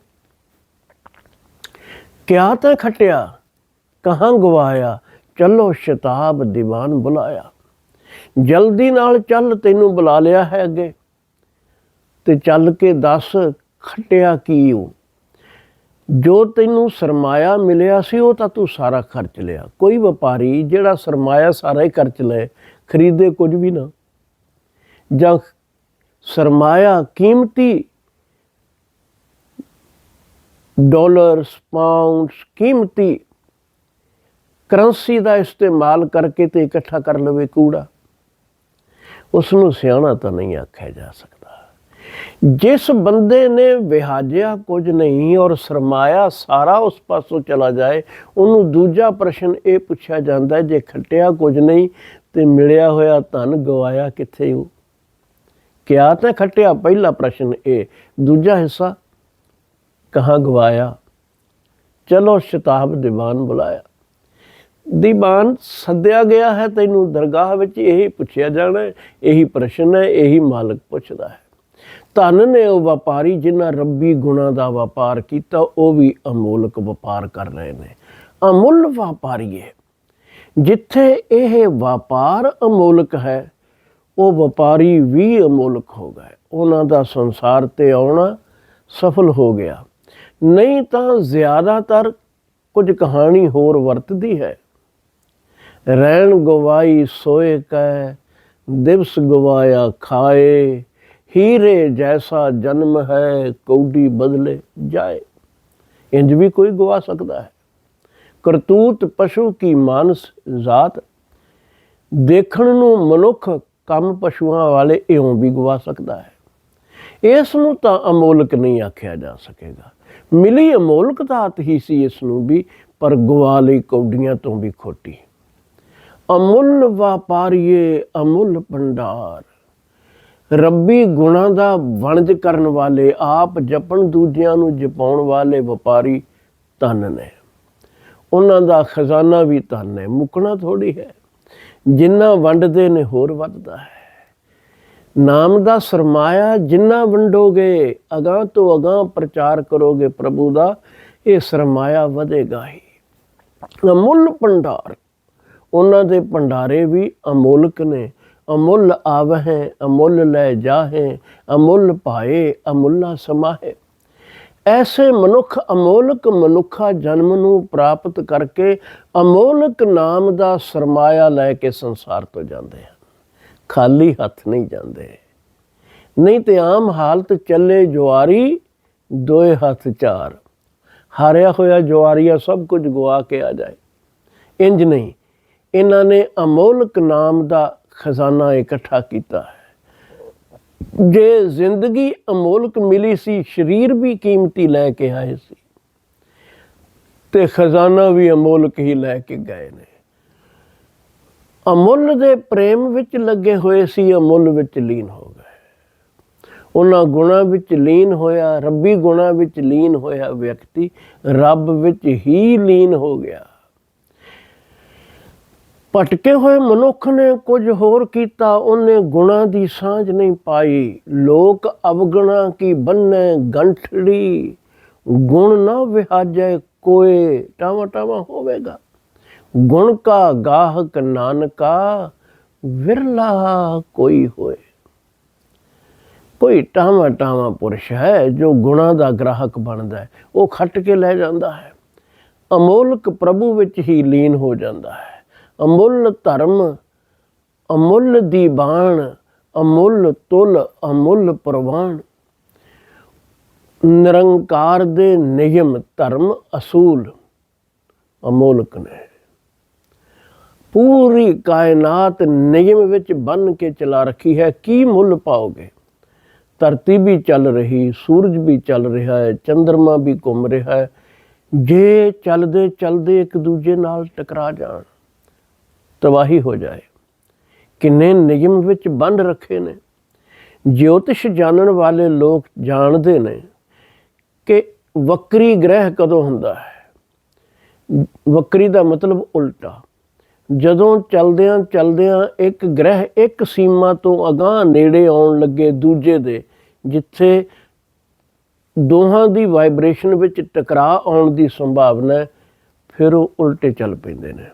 ਕਿਆ ਤਾਂ ਖਟਿਆ? ਕਹਾਂ ਗਵਾਇਆ? ਚੱਲੋ ਸ਼ਤਾਬ ਦੀਵਾਨ ਬੁਲਾਇਆ। ਜਲਦੀ ਨਾਲ ਚੱਲ, ਤੈਨੂੰ ਬੁਲਾ ਲਿਆ ਹੈ ਅੱਗੇ। ਤੇ ਚੱਲ ਕੇ ਦੱਸ, ਖਟਿਆ ਕੀ ਉਹ ਜੋ ਤੈਨੂੰ ਸਰਮਾਇਆ ਮਿਲਿਆ ਸੀ, ਉਹ ਤਾਂ ਤੂੰ ਸਾਰਾ ਖਰਚ ਲਿਆ। ਕੋਈ ਵਪਾਰੀ ਜਿਹੜਾ ਸਰਮਾਇਆ ਸਾਰਾ ਹੀ ਖਰਚ ਲਏ, ਖਰੀਦੇ ਕੁਝ ਵੀ ਨਾ। ਜਾਂ ਸਰਮਾਇਆ ਕੀਮਤੀ ਡਾਲਰਸ, ਪਾਉਂਡਸ, ਕੀਮਤੀ ਕਰੰਸੀ ਦਾ ਇਸਤੇਮਾਲ ਕਰਕੇ ਤੇ ਇਕੱਠਾ ਕਰ ਲਵੇ ਕੂੜਾ। ਉਸ ਨੂੰ ਸਿਆਣਾ ਤਾਂ ਨਹੀਂ ਆਖਿਆ ਜਾ ਸਕਦਾ। ਜਿਸ ਬੰਦੇ ਨੇ ਵਿਹਾਜਿਆ ਕੁਝ ਨਹੀਂ ਔਰ ਸਰਮਾਇਆ ਸਾਰਾ ਉਸ ਪਾਸੋਂ ਚਲਾ ਜਾਏ, ਉਹਨੂੰ ਦੂਜਾ ਪ੍ਰਸ਼ਨ ਇਹ ਪੁੱਛਿਆ ਜਾਂਦਾ ਜੇ ਖੱਟਿਆ ਕੁਝ ਨਹੀਂ ਤੇ ਮਿਲਿਆ ਹੋਇਆ ਧਨ ਗਵਾਇਆ ਕਿੱਥੇ ਹੋ? ਕਿਆ ਤਾਂ ਖੱਟਿਆ? ਪਹਿਲਾ ਪ੍ਰਸ਼ਨ ਇਹ। ਦੂਜਾ ਹਿੱਸਾ ਕਹਾਂ ਗਵਾਇਆ? ਚਲੋ ਸ਼ਤਾਬ ਦੀਵਾਨ ਬੁਲਾਇਆ। ਦੀਵਾਨ ਸੱਦਿਆ ਗਿਆ ਹੈ ਤੈਨੂੰ ਦਰਗਾਹ ਵਿੱਚ ਇਹੀ ਪੁੱਛਿਆ ਜਾਣਾ ਹੈ, ਇਹੀ ਪ੍ਰਸ਼ਨ ਹੈ ਇਹੀ ਮਾਲਕ ਪੁੱਛਦਾ ਹੈ। ਧਨ ਨੇ ਉਹ ਵਪਾਰੀ ਜਿਨ੍ਹਾਂ ਰੱਬੀ ਗੁਣਾ ਦਾ ਵਪਾਰ ਕੀਤਾ ਉਹ ਵੀ ਅਮੋਲਕ ਵਪਾਰ ਕਰ ਰਹੇ ਨੇ। ਅਮੁੱਲ ਵਪਾਰੀਏ ਜਿੱਥੇ ਇਹ ਵਪਾਰ ਅਮੋਲਕ ਹੈ ਉਹ ਵਪਾਰੀ ਵੀ ਅਮੋਲਕ ਹੋ ਗਏ। ਉਹਨਾਂ ਦਾ ਸੰਸਾਰ ਤੇ ਆਉਣਾ ਸਫਲ ਹੋ ਗਿਆ। ਨਹੀਂ ਤਾਂ ਜ਼ਿਆਦਾਤਰ ਕੁਝ ਕਹਾਣੀ ਹੋਰ ਵਰਤਦੀ ਹੈ। ਰਹਿਣ ਗਵਾਈ ਸੋਏ ਕੈ ਦਿਵਸ ਗਵਾਇਆ ਖਾਏ, ਹੀਰੇ ਜੈਸਾ ਜਨਮ ਹੈ, ਕੌਡੀ ਬਦਲੇ ਜਾਏ। ਇੰਜ ਵੀ ਕੋਈ ਗਵਾ ਸਕਦਾ ਹੈ। ਕਰਤੂਤ ਪਸ਼ੂ ਕੀ ਮਾਨਸ ਜ਼ਾਤ, ਦੇਖਣ ਨੂੰ ਮਨੁੱਖ ਕੰਮ ਪਸ਼ੂਆਂ ਵਾਲੇ ਇਉਂ ਵੀ ਗਵਾ ਸਕਦਾ ਹੈ। ਇਸ ਨੂੰ ਤਾਂ ਅਮੋਲਕ ਨਹੀਂ ਆਖਿਆ ਜਾ ਸਕੇਗਾ। ਮਿਲੀ ਅਮੋਲਕ ਦਾਤ ਹੀ ਸੀ ਇਸ ਨੂੰ ਵੀ, ਪਰ ਗਵਾ ਲਈ ਕੌਡੀਆਂ ਤੋਂ ਵੀ ਖੋਟੀ। ਅਮੁੱਲ ਵਪਾਰੀਏ ਅਮੁੱਲ ਭੰਡਾਰ। ਰੱਬੀ ਗੁਣਾ ਦਾ ਵਣਜ ਕਰਨ ਵਾਲੇ, ਆਪ ਜਪਣ ਦੂਜਿਆਂ ਨੂੰ ਜਪਾਉਣ ਵਾਲੇ ਵਪਾਰੀ ਧਨ ਨੇ। ਉਹਨਾਂ ਦਾ ਖਜ਼ਾਨਾ ਵੀ ਧਨ ਹੈ, ਮੁਕਣਾ ਥੋੜੀ ਹੈ। ਜਿੰਨਾ ਵੰਡਦੇ ਨੇ ਹੋਰ ਵੱਧਦਾ ਹੈ। ਨਾਮ ਦਾ ਸਰਮਾਇਆ ਜਿੰਨਾ ਵੰਡੋਗੇ, ਅਗਾਹ ਤੋਂ ਅਗਾਹ ਪ੍ਰਚਾਰ ਕਰੋਗੇ ਪ੍ਰਭੂ ਦਾ, ਇਹ ਸਰਮਾਇਆ ਵਧੇਗਾ ਹੀ। ਅਮੁੱਲ ਭੰਡਾਰ, ਉਹਨਾਂ ਦੇ ਭੰਡਾਰੇ ਵੀ ਅਮੋਲਕ ਨੇ। ਅਮੁੱਲ ਆਵਹਿ, ਅਮੁੱਲ ਲੈ ਜਾਹੇ, ਅਮੁੱਲ ਪਾਏ ਅਮੁੱਲਾ ਸਮਾਹੇ। ਐਸੇ ਮਨੁੱਖ ਅਮੋਲਕ ਮਨੁੱਖਾ ਜਨਮ ਨੂੰ ਪ੍ਰਾਪਤ ਕਰਕੇ ਅਮੋਲਕ ਨਾਮ ਦਾ ਸਰਮਾਇਆ ਲੈ ਕੇ ਸੰਸਾਰ ਤੋਂ ਜਾਂਦੇ ਆ ਖਾਲੀ ਹੱਥ ਨਹੀਂ ਜਾਂਦੇ। ਨਹੀਂ ਤੇ ਆਮ ਹਾਲਤ ਚੱਲੇ ਜੁਆਰੀ, ਦੋਏ ਹੱਥ ਚਾਰ। ਹਾਰਿਆ ਹੋਇਆ ਜੁਆਰੀਆ ਸਭ ਕੁਝ ਗਵਾ ਕੇ ਆ ਜਾਏ। ਇੰਜ ਨਹੀਂ, ਇਹਨਾਂ ਨੇ ਅਮੋਲਕ ਨਾਮ ਦਾ ਖਜ਼ਾਨਾ ਇਕੱਠਾ ਕੀਤਾ ਹੈ। ਜੇ ਜ਼ਿੰਦਗੀ ਅਮੋਲਕ ਮਿਲੀ ਸੀ, ਸਰੀਰ ਵੀ ਕੀਮਤੀ ਲੈ ਕੇ ਆਏ ਸੀ। ਤੇ ਖਜ਼ਾਨਾ ਵੀ ਅਮੋਲਕ ਹੀ ਲੈ ਕੇ ਗਏ ਨੇ। ਅਮੁੱਲ ਦੇ ਪ੍ਰੇਮ ਵਿੱਚ ਲੱਗੇ ਹੋਏ ਸੀ, ਅਮੁੱਲ ਵਿੱਚ ਲੀਨ ਹੋ ਗਏ। ਉਹਨਾਂ ਗੁਣਾ ਵਿੱਚ ਲੀਨ ਹੋਇਆ, ਰੱਬੀ ਗੁਣਾ ਵਿੱਚ ਲੀਨ ਹੋਇਆ ਵਿਅਕਤੀ, ਰੱਬ ਵਿੱਚ ਹੀ ਲੀਨ ਹੋ ਗਿਆ। ਭਟਕੇ ਹੋਏ ਮਨੁੱਖ ਨੇ ਕੁਝ ਹੋਰ ਕੀਤਾ, ਉਹਨੇ ਗੁਣਾ ਦੀ ਸਾਂਝ ਨਹੀਂ ਪਾਈ। ਲੋਕ ਅਵਗੁਣਾ ਕੀ ਬੰਨੇ ਗੰਠੜੀ, ਗੁਣ ਨਾ ਵਿਹਾਜੈ ਕੋਏ ਟਾਵਾ ਟਾਵਾ ਹੋਵੇਗਾ। ਗੁਣ ਕਾ ਗਾਹਕ ਨਾਨਕਾ ਵਿਰਲਾ ਕੋਈ ਹੋਏ। ਕੋਈ ਟਾਵਾ ਟਾਵਾ ਪੁਰਸ਼ ਹੈ ਜੋ ਗੁਣਾ ਦਾ ਗ੍ਰਾਹਕ ਬਣਦਾ ਹੈ, ਉਹ ਖੱਟ ਕੇ ਲੈ ਜਾਂਦਾ ਹੈ। ਅਮੋਲਕ ਪ੍ਰਭੂ ਵਿੱਚ ਹੀ ਲੀਨ ਹੋ ਜਾਂਦਾ ਹੈ। ਅਮੁੱਲ ਧਰਮ, ਅਮੁੱਲ ਦੀ ਬਾਣ, ਅਮੁੱਲ ਤੁਲ, ਅਮੁੱਲ ਪ੍ਰਵਾਨ ਨਿਰੰਕਾਰ ਦੇ ਨਿਯਮ ਧਰਮ ਅਸੂਲ ਅਮੋਲਕ ਨੇ। ਪੂਰੀ ਕਾਇਨਾਤ ਨਿਯਮ ਵਿੱਚ ਬੰਨ ਕੇ ਚਲਾ ਰੱਖੀ ਹੈ। ਕੀ ਮੁੱਲ ਪਾਓਗੇ? ਧਰਤੀ ਵੀ ਚੱਲ ਰਹੀ, ਸੂਰਜ ਵੀ ਚੱਲ ਰਿਹਾ ਹੈ ਚੰ드ਰਮਾ ਵੀ ਘੁੰਮ ਰਿਹਾ ਹੈ। ਜੇ ਚੱਲਦੇ ਚੱਲਦੇ ਇੱਕ ਦੂਜੇ ਨਾਲ ਟਕਰਾ ਜਾਣ, ਤਬਾਹੀ ਹੋ ਜਾਏ। ਕਿੰਨੇ ਨਿਯਮ ਵਿੱਚ ਬੰਨ ਰੱਖੇ ਨੇ। ਜੋਤਿਸ਼ ਜਾਣਨ ਵਾਲੇ ਲੋਕ ਜਾਣਦੇ ਨੇ ਕਿ ਵਕਰੀ ਗ੍ਰਹਿ ਕਦੋਂ ਹੁੰਦਾ ਹੈ। ਵਕਰੀ ਦਾ ਮਤਲਬ ਉਲਟਾ। ਜਦੋਂ ਚਲਦਿਆਂ ਚਲਦਿਆਂ ਇੱਕ ਗ੍ਰਹਿ ਇੱਕ ਸੀਮਾ ਤੋਂ ਅਗਾਹ ਨੇੜੇ ਆਉਣ ਲੱਗੇ ਦੂਜੇ ਦੇ, ਜਿੱਥੇ ਦੋਹਾਂ ਦੀ ਵਾਈਬ੍ਰੇਸ਼ਨ ਵਿੱਚ ਟਕਰਾਅ ਆਉਣ ਦੀ ਸੰਭਾਵਨਾ ਹੈ, ਫਿਰ ਉਹ ਉਲਟੇ ਚੱਲ ਪੈਂਦੇ ਨੇ।